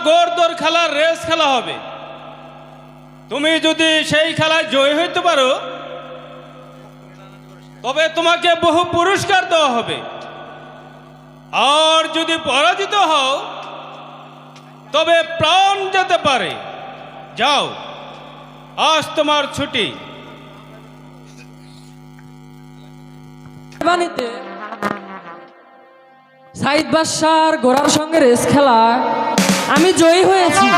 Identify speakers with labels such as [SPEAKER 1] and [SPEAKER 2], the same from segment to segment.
[SPEAKER 1] গোরদোর খেলার রেস খেলা হবে। তুমি যদি সেই খেলায় জয় হইতে পারো, তবে তোমাকে বহু পুরস্কার দেওয়া হবে। আর যদি পরাজিত হও, তবে প্রাণ যেতে পারে। যাও, আজ তোমার ছুটি।
[SPEAKER 2] সাইদ বাদশার ঘোড়ার সঙ্গে রেস খেলা। আমি জয়ী হয়েছি।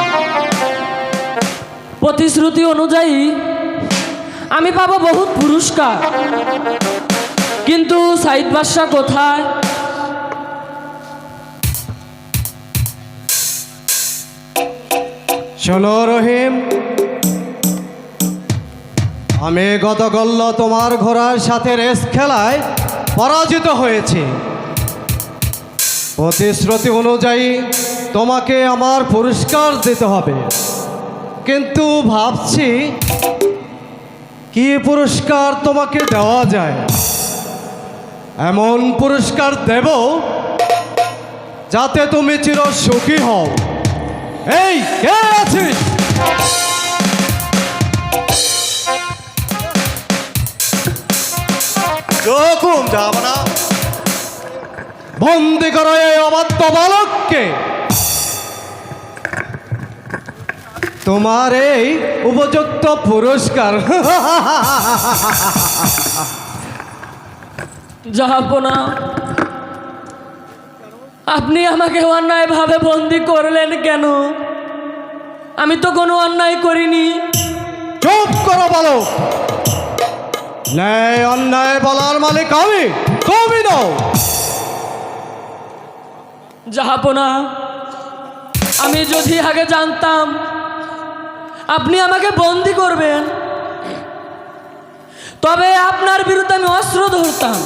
[SPEAKER 2] প্রতিশ্রুতি অনুযায়ী আমি পাবো বহুত পুরস্কার। কিন্তু সাইদ বাদশাহ কোথায়?
[SPEAKER 3] শোনো রহিম, আমি গতকল্য তোমার ঘোড়ার সাথে রেস খেলায় পরাজিত হয়েছি। প্রতিশ্রুতি অনুযায়ী তোমাকে আমার পুরস্কার দিতে হবে। কিন্তু ভাবছি কি পুরস্কার তোমাকে দেওয়া যায়? এমন পুরস্কার দেব যাতে তুমি চির সুখী হও। এই, কে আছিস
[SPEAKER 4] যাব না
[SPEAKER 3] বন্দি করো এই অবাধ্য বালককে। তোমার এই উপযুক্ত পুরস্কার।
[SPEAKER 2] জাহাপনা আপনি আমাকে অন্যায়ভাবে বন্দি করলেন কেন? আমি তো কোনো অন্যায় করিনি।
[SPEAKER 3] চুপ করো বালক। ন্যায় অন্যায় বলার মালিক আমি তুমি নও।
[SPEAKER 2] জাহাপনা আমি যদি আগে জানতাম, আপনি আমাকে বন্দি করবেন, তবে আপনার বিরুদ্ধে আমি অস্ত্র ধরতাম।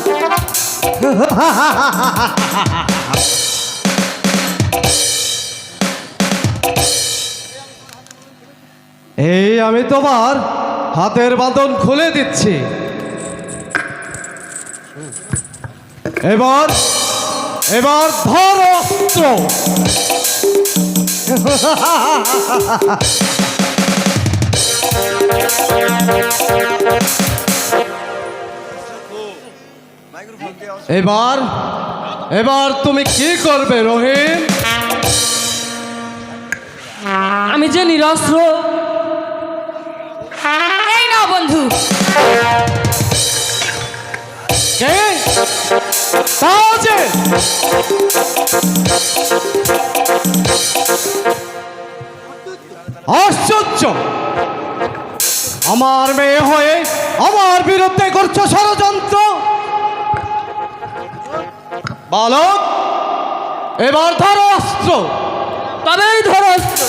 [SPEAKER 3] এই আমি তোমার হাতের বাঁধন খুলে দিচ্ছি। এবার এবার ধর অস্ত্র। এবার এবার তুমি কি করবে রহিম?
[SPEAKER 2] আমি যে নিরস্ত্র।
[SPEAKER 5] নাও বন্ধু।
[SPEAKER 3] আশ্চর্য। আমার মেয়ে হয়ে আমার বিরুদ্ধে করছ ষড়যন্ত্র। বালক, এবার ধরো অস্ত্র।
[SPEAKER 2] তবেই ধরো অস্ত্র।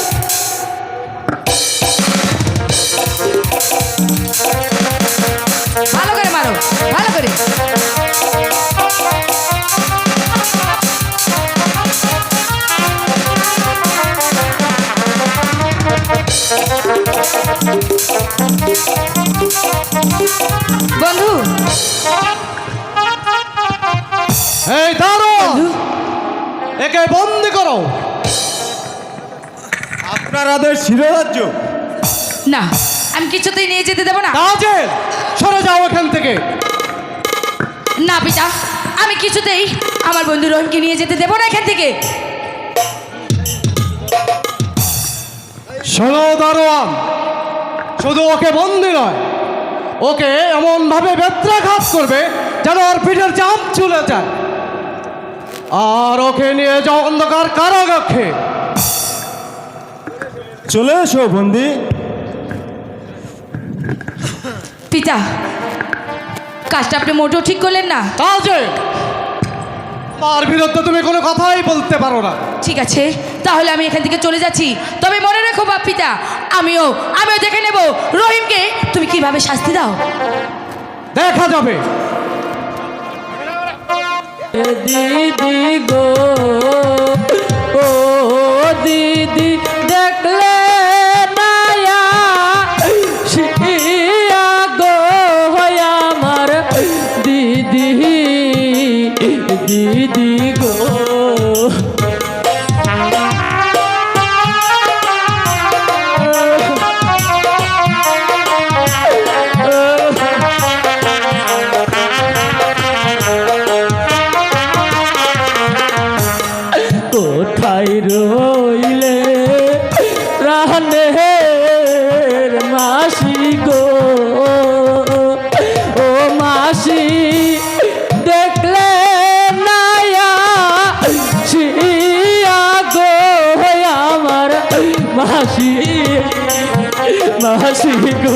[SPEAKER 5] বন্ধু।
[SPEAKER 3] এই একে বন্দি করো।
[SPEAKER 4] আপনার আদেশ শিরোরাজ্য
[SPEAKER 5] না আমি কিছুতেই নিয়ে যেতে দেবো না।
[SPEAKER 3] তাজে সরে যাও এখান থেকে।
[SPEAKER 5] না পিতা আমি কিছুতেই আমার বন্ধু রহিমকে নিয়ে যেতে দেবো না এখান থেকে।
[SPEAKER 3] শোনো দারোয়ান শুধু ওকে বন্দি নয় ওকে এমনভাবে বেত্রাঘাত করবে যেন ওর পিঠের চাম চলে যায়। আর ওকে নিয়ে যাও অন্ধকার কারাগাক্ষে।
[SPEAKER 4] চলে এসো বন্দি।
[SPEAKER 5] পিতা কাজটা আপনি মোটেও ঠিক করলেন না।
[SPEAKER 3] তাজে আমার বিরুদ্ধে তুমি কোনো কথাই বলতে পারো না।
[SPEAKER 5] ঠিক আছে তাহলে আমি এখান থেকে চলে যাচ্ছি। তবে মনে রেখো বাপ পিতা আমিও আমিও দেখে নেব। রহিমকে তুমি কীভাবে শাস্তি দাও?
[SPEAKER 3] দেখা যাবে।
[SPEAKER 2] দিদি গো ও দিদি না হাসি গো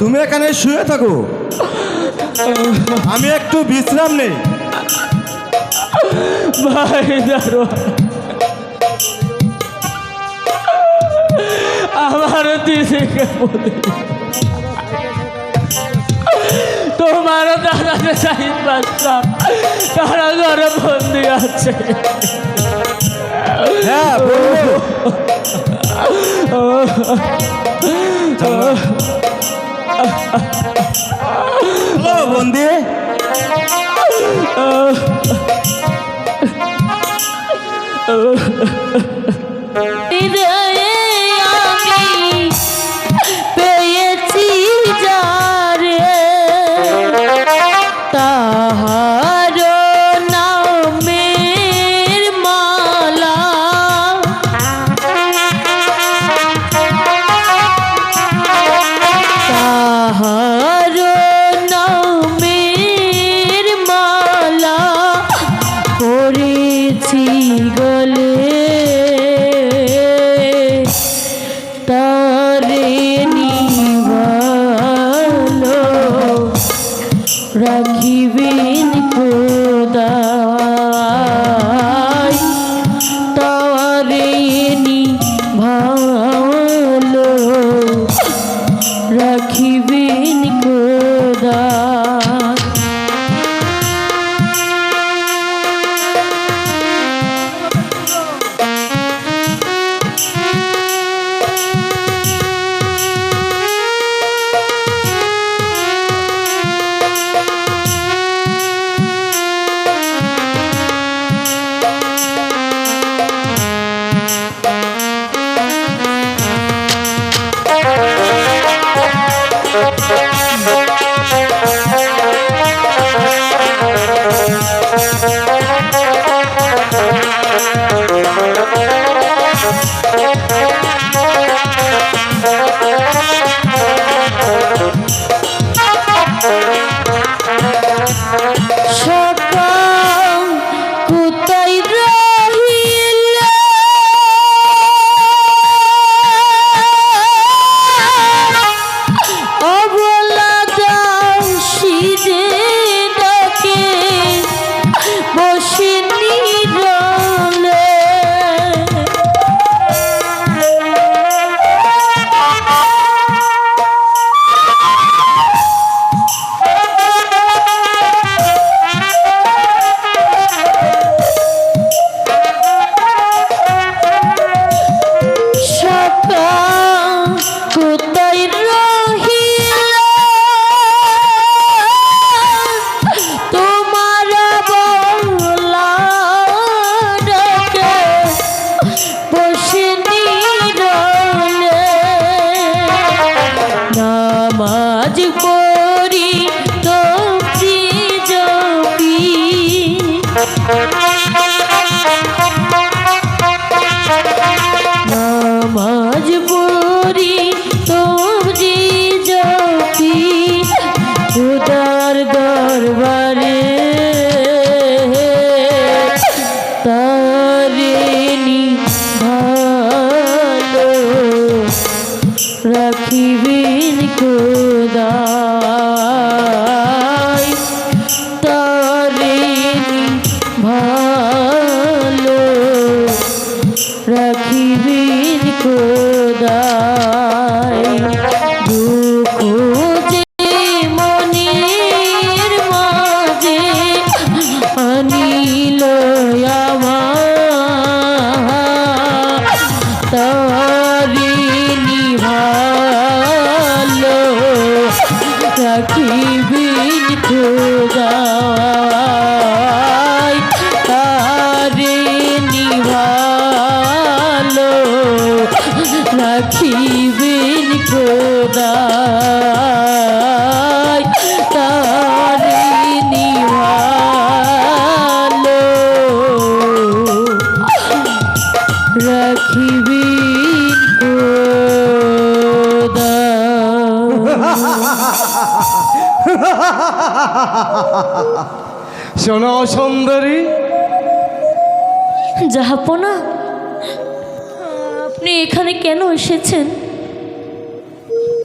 [SPEAKER 2] তুমি এখানে শুয়ে থাকো। আমি একটু বিশ্রাম নেই।
[SPEAKER 6] ভাই দারো আমার দিদি তোমার দাদাকে চাই বাচ্চা তারা ঘরে বন্দি আছে।
[SPEAKER 2] হ্যাঁ বলব হ্যালো বন্দি
[SPEAKER 6] Oh.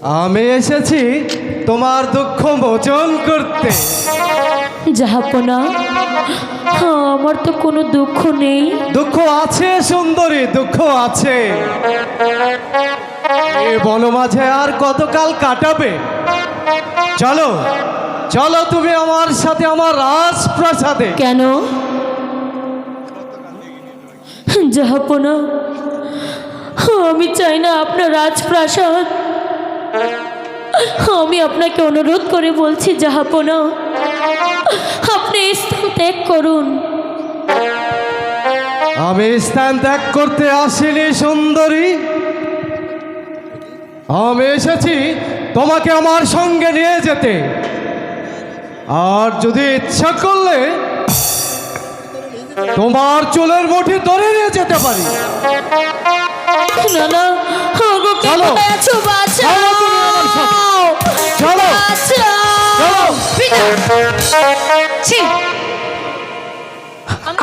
[SPEAKER 6] আমি
[SPEAKER 3] এসেছি তোমার দুঃখ মোচন করতে।
[SPEAKER 6] জাহাপনা আমার তো কোনো দুঃখ নেই।
[SPEAKER 3] দুঃখ আছে সুন্দরী দুঃখ আছে। এ বনমাঝে আর কতকাল কাটাবে? চলো চলো তুমি আমার সাথে আমার রাজপ্রাসাদে।
[SPEAKER 6] কেন? জাহাপনা আমি চাই না আপনার রাজপ্রাসাদ। আমি আপনাকে অনুরোধ করে বলছি জাহাপনা আপনি স্থান ত্যাগ করুন।
[SPEAKER 3] আমি স্থান ত্যাগ করতে আসিনি সুন্দরী। আমি এসেছি তোমাকে আমার সঙ্গে নিয়ে যেতে। আর যদি ইচ্ছা করলে তোমার চুলের মুঠি ধরে নিয়ে যেতে পারি।
[SPEAKER 6] না না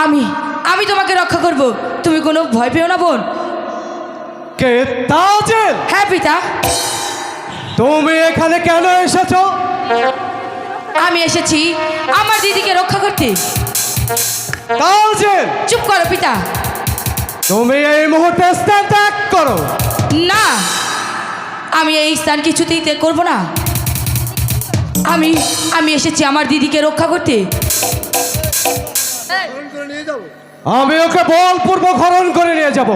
[SPEAKER 5] আমি আমি তোমাকে রক্ষা করব। তুমি কোনো ভয় পেও না বোন।
[SPEAKER 3] কে তাজেল
[SPEAKER 5] হ্যাঁ পিতা।
[SPEAKER 3] তুমি এখানে কেন এসেছ?
[SPEAKER 5] আমি এসেছি আমার দিদিকে রক্ষা করতে।
[SPEAKER 3] তাজেল
[SPEAKER 5] চুপ করো পিতা।
[SPEAKER 3] তুমি এই মুহূর্তে স্থান ত্যাগ করো।
[SPEAKER 5] না আমি এই স্থান কিছুতেই ত্যাগ করব না। আমি আমি এসেছি আমার দিদিকে রক্ষা করতে।
[SPEAKER 3] আমি ওকে বলপূর্বক হরণ করে নিয়ে যাব।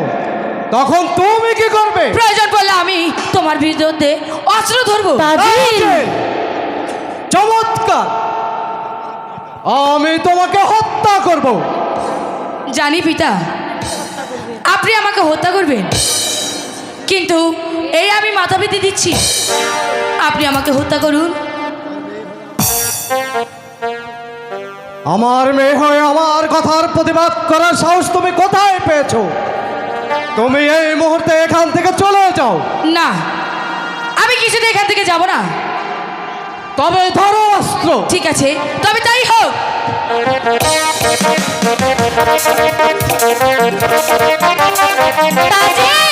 [SPEAKER 3] তখন তুমি কি করবে?
[SPEAKER 5] প্রয়োজন পড়লে আমি তোমার বিরুদ্ধে অস্ত্র ধরবো!
[SPEAKER 3] চমৎকার। আমি তোমাকে হত্যা করব।
[SPEAKER 5] জানি পিতা আপনি আমাকে হত্যা করবেন। কিন্তু এই আমি মাথা পেতে দিচ্ছি আপনি আমাকে হত্যা করুন।
[SPEAKER 3] আমার মেয়ে হয়ে আমার কথার প্রতিবাদ করার সাহস তুমি কোথায় পেয়েছ? তুমি এই মুহূর্তে এখান থেকে চলে যাও।
[SPEAKER 5] না আমি কিছুতে এখান থেকে যাব না।
[SPEAKER 3] তবে ধরো অস্ত্র।
[SPEAKER 5] ঠিক আছে তবে তাই হোক।
[SPEAKER 6] তাজিল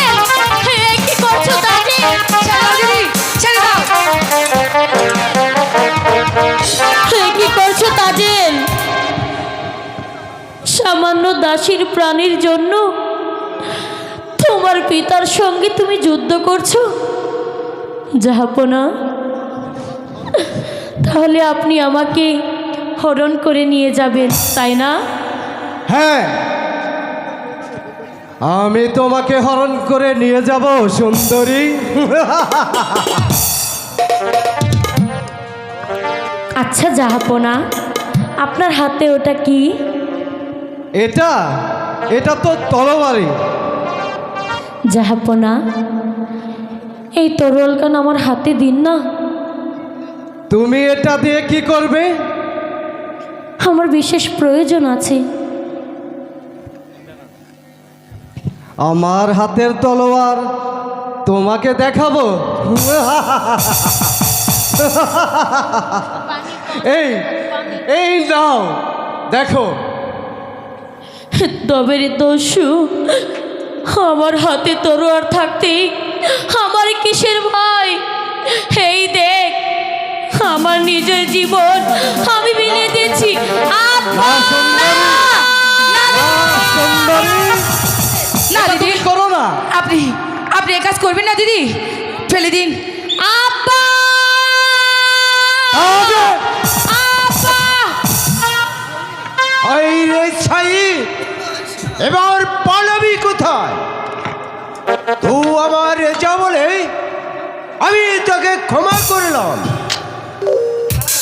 [SPEAKER 6] সামান্য দাসীর প্রাণীর জন্য তোমার পিতার সঙ্গে তুমি যুদ্ধ করছ? যাহাপনা তাহলে আপনি আমাকে হরণ করে নিয়ে যাবেন তাই না?
[SPEAKER 3] হ্যাঁ। আমি তোমাকে হরণ করে নিয়ে যাব সুন্দরী।
[SPEAKER 6] আচ্ছা যাহাপনা আপনার হাতে ওটা কি?
[SPEAKER 3] এটা এটা তো তরবারি।
[SPEAKER 6] যাহাপনা এই তরোয়ালকান আমার হাতে দিন না।
[SPEAKER 3] তুমি এটা দিয়ে কি করবে?
[SPEAKER 6] আমার বিশেষ প্রয়োজন আছে।
[SPEAKER 3] আমার হাতের তলোয়ার তোমাকে দেখাবো। এই এই নাও দেখো।
[SPEAKER 6] তবে রে দস্যু আমার হাতে তরোয়ার থাকতে আমার কিসের ভয়? এই দেখ আমার নিজের জীবন আমি বিলিয়ে দিয়েছি।
[SPEAKER 5] না দিদি।
[SPEAKER 3] করো না।
[SPEAKER 5] আপনি আপনি এ কাজ করবেন না দিদি। ফেলে দিন।
[SPEAKER 6] আব্বা!
[SPEAKER 7] এবার পালাবি কোথায়? তুই আমার যা বলে, আমি তোকে ক্ষমা করলাম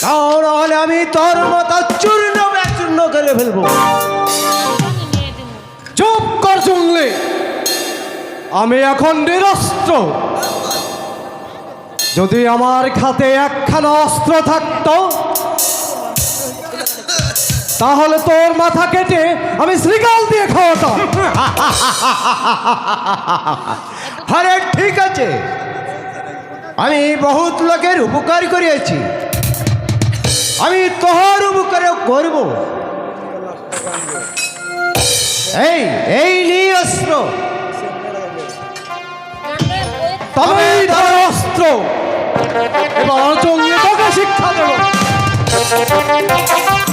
[SPEAKER 7] তাহলে আমি তোর মাথা চূর্ণ বিচূর্ণ করে ফেলব।
[SPEAKER 3] চুপ কর জঙ্গলি আমি এখন নিরস্ত্র যদি আমার খাতে একখানা অস্ত্র থাকতো তাহলে তোর মাথা কেটে আমি শ্রীকাল দিয়ে খাওয়াতাম।
[SPEAKER 7] আরে ঠিক আছে। আমি বহুত লোকের উপকার করিয়েছি। আমি তোর উপকার করব। এই এই নিয়ে অস্ত্র।
[SPEAKER 3] তবে ধর অস্ত্র। এবার তোকে শিক্ষা দেবো।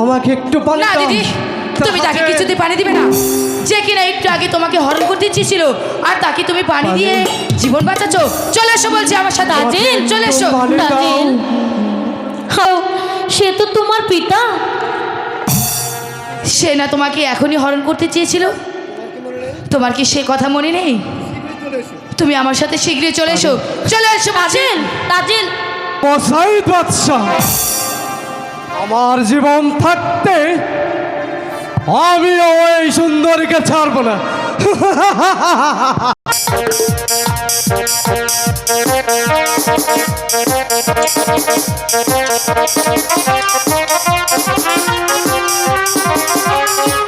[SPEAKER 3] আমাকে একটু পানি
[SPEAKER 5] না
[SPEAKER 3] দাও।
[SPEAKER 5] দিদি তুমি তাকে কিছুতে পানি দিবে না। যে কিনা একটু আগে তোমাকে হরণ করতে চেয়েছিল আর তাকে তুমি পানি দিয়ে জীবন বাঁচাচ্ছ। চলে এসো বলছি আমার সাথে।
[SPEAKER 6] তাজিল
[SPEAKER 5] চলে এসো।
[SPEAKER 6] তাজিল সে তো তোমার পিতা।
[SPEAKER 5] সে না তোমাকে এখনই হরণ করতে চেয়েছিল? তোমার কি সে কথা মনে নেই? তুমি আমার সাথে শীঘ্রই চলে এসো। চলে এসো
[SPEAKER 6] তাজিল তাজিল
[SPEAKER 3] মশাইদ বাদশাহ। আমার জীবন থাকতে আমিও এই সুন্দরীকে ছাড়বো না।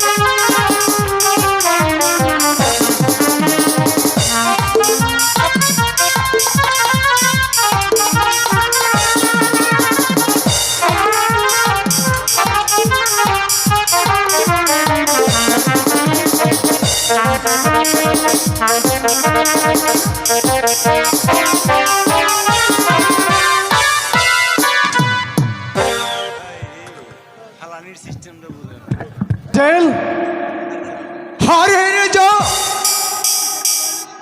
[SPEAKER 3] জেল?
[SPEAKER 7] যা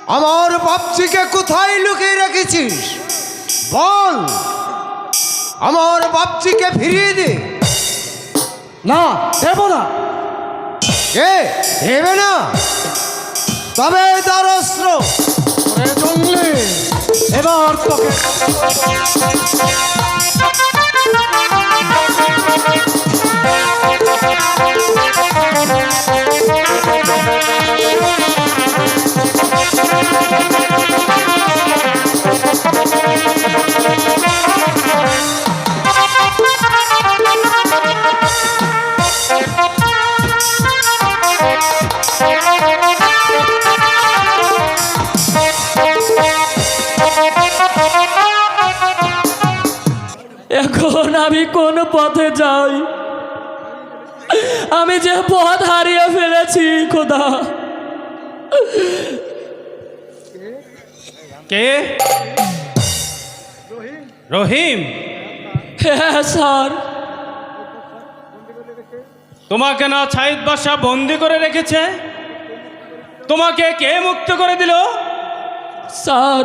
[SPEAKER 7] আমার বাপসিকে কোথায় লুকিয়ে রেখেছিস? বল। আমার বাপসিকে ফিরিয়ে দে।
[SPEAKER 3] না, দেব না।
[SPEAKER 7] এ দেবে না। তবে তার অস্ত্র।
[SPEAKER 3] এবার তোকে।
[SPEAKER 2] আমি কোন পথে যাই? আমি যে পথ হারিয়ে ফেলেছি খোদা।
[SPEAKER 1] কে? রহিম।
[SPEAKER 2] হ্যাঁ স্যার।
[SPEAKER 1] তোমাকে না ছাইদ বাসা বন্দি করে রেখেছে? তোমাকে কে মুক্ত করে দিল?
[SPEAKER 2] স্যার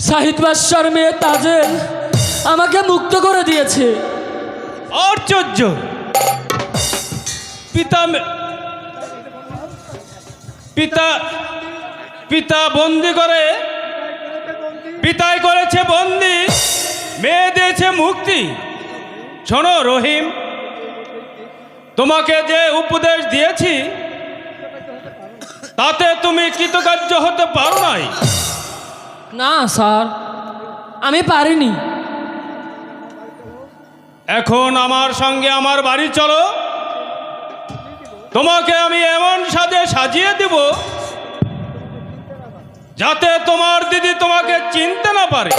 [SPEAKER 2] সাহিদ বাদশার মেয়ে তাজেল আমাকে মুক্ত করে দিয়েছে।
[SPEAKER 1] আশ্চর্য। পিতা পিতা পিতা বন্দি করে পিতাই করেছে বন্দি মেয়ে দিয়েছে মুক্তি। শোনো রহিম তোমাকে যে উপদেশ দিয়েছি তাতে তুমি কৃতকার্য হতে পারো নাই।
[SPEAKER 2] না স্যার আমি পারিনি।
[SPEAKER 1] এখন আমার সঙ্গে আমার বাড়ি চলো। তোমাকে আমি এমন সাজে সাজিয়ে দিব যাতে তোমার দিদি তোমাকে চিনতে না পারে।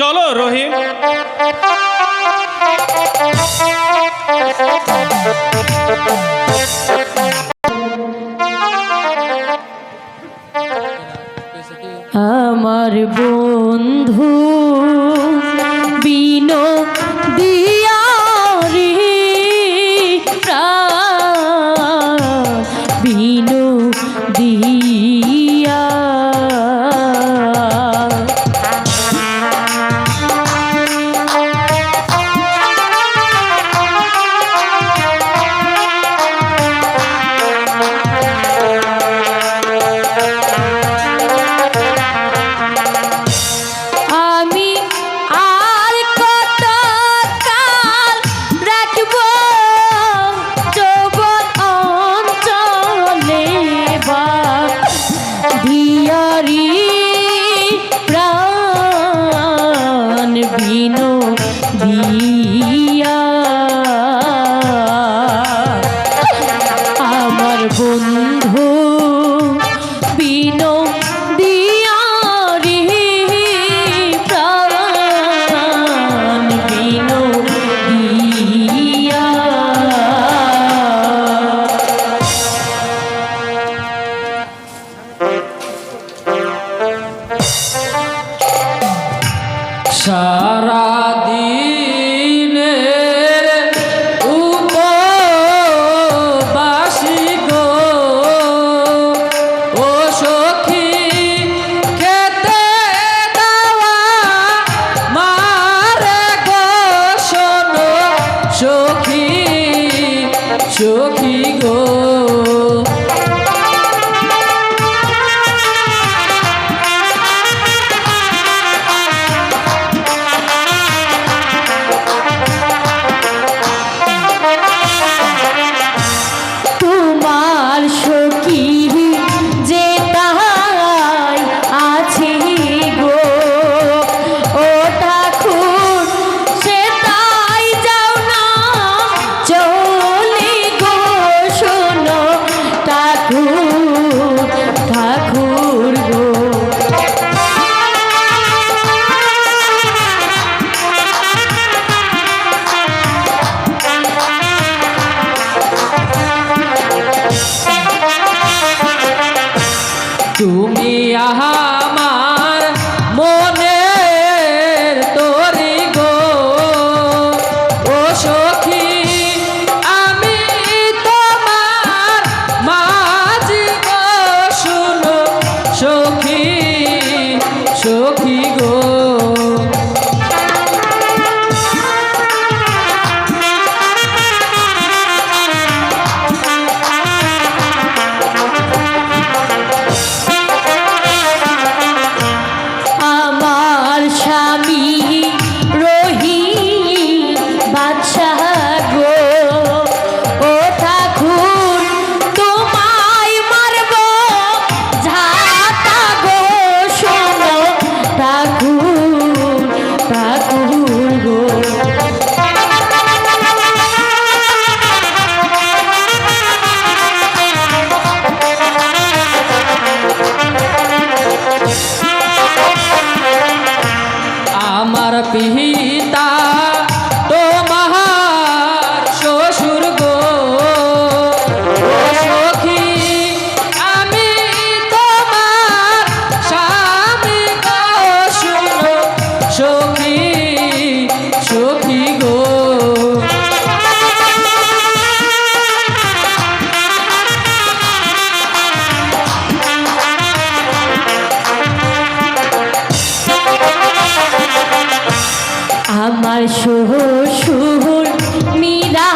[SPEAKER 1] চলো, রহিম।
[SPEAKER 6] আমার বন্ধু বিনো दी Sarah. আর
[SPEAKER 2] শুভ শুভ মীরা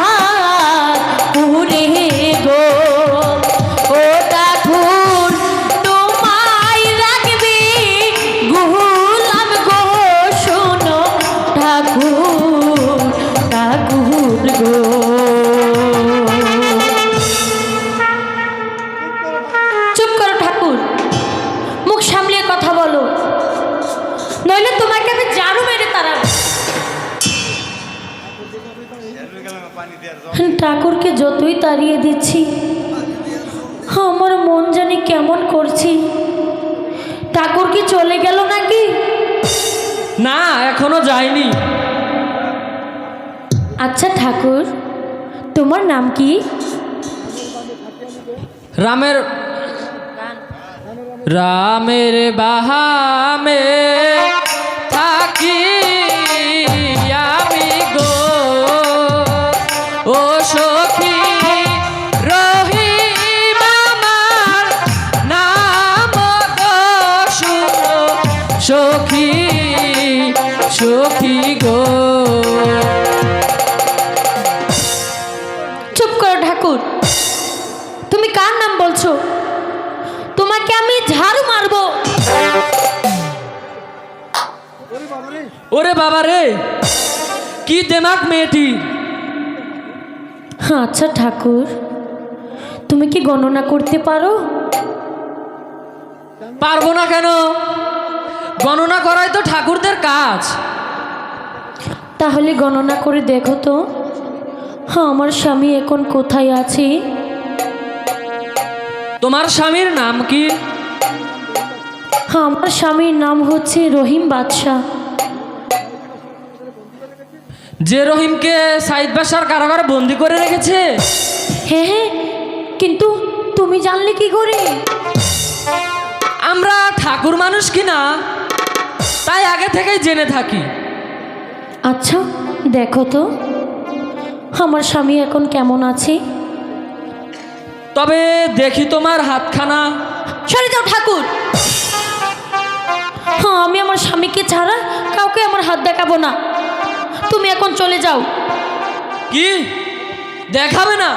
[SPEAKER 6] কি
[SPEAKER 2] রামের রামের বাহামে ওরে বাবা রে কি দেমাক মেয়েটি?
[SPEAKER 6] আচ্ছা ঠাকুর তুমি কি গণনা করতে পারো?
[SPEAKER 2] পারব না কেন? গণনা করাই তো ঠাকুরদের কাজ।
[SPEAKER 6] তাহলে গণনা করে দেখো তো। হ্যাঁ আমার স্বামী এখন কোথায় আছে?
[SPEAKER 2] তোমার স্বামীর নাম কি?
[SPEAKER 6] হ্যাঁ আমার স্বামীর নাম হচ্ছে রহিম বাদশাহ।
[SPEAKER 2] যে রহিমকে সাইদ বাসার কারাগারে বন্দি করে রেখেছে।
[SPEAKER 6] হ্যাঁ হ্যাঁ কিন্তু তুমি জানলে কি করে?
[SPEAKER 2] আমরা ঠাকুর মানুষ কিনা তাই আগে থেকেই জেনে থাকি।
[SPEAKER 6] আচ্ছা দেখো তো আমার স্বামী এখন কেমন আছে?
[SPEAKER 2] তবে দেখি তোমার হাতখানা।
[SPEAKER 6] সরে যাও ঠাকুর। হ্যাঁ আমি আমার স্বামীকে ছাড়া কাউকে আমার হাত দেখাবো না। তুমি এখন চলে যাও।
[SPEAKER 2] কি? দেখাবে না?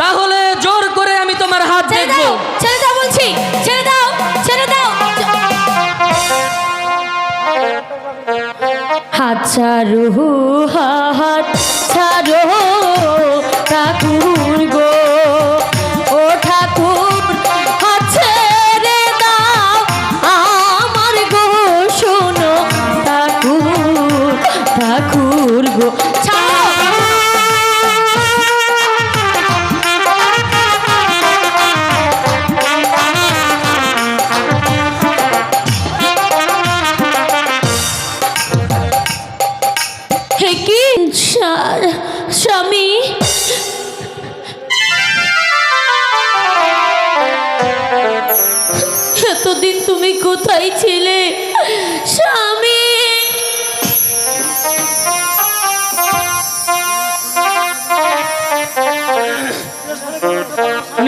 [SPEAKER 2] তাহলে জোর করে আমি তোমার হাত দেখব।
[SPEAKER 6] দাও ছেড়ে দাও বলছি ছেড়ে দাও ছেড়ে দাও। হাত ছাড়ো হাত ছাড়ো ঠাকুর গো।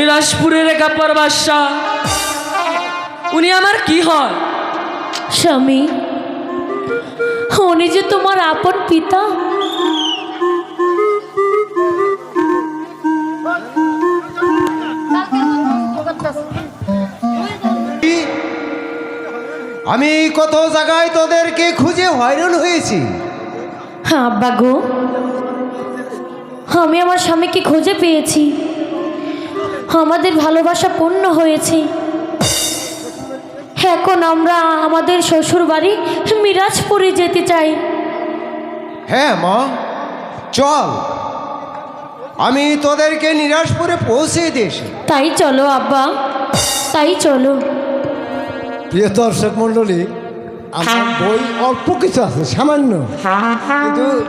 [SPEAKER 2] নিরাজপুরের একাপর বাদশাহ। উনি আমার কি হয়?
[SPEAKER 6] স্বামী উনি যে তোমার আপন পিতা?
[SPEAKER 7] আমি কত জায়গায় তোদেরকে খুঁজে হয়রান হয়েছি।
[SPEAKER 6] হ্যাঁ আব্বা গো আমি আমার স্বামীকে খুঁজে পেয়েছি। আমাদের ভালোবাসা পূর্ণ হয়েছে। এখন আমরা আমাদের শ্বশুর বাড়ি মিরাজপুরে যেতে চাই।
[SPEAKER 7] হ্যাঁ মা। চল। আমি তোদেরকে নিরাশপুরে পৌঁছে দিয়েছি
[SPEAKER 6] তাই চলো আব্বা। তাই চলো।
[SPEAKER 8] প্রিয় দর্শক মণ্ডলী আমার বই অল্প কিছু আছে সামান্য। কিন্তু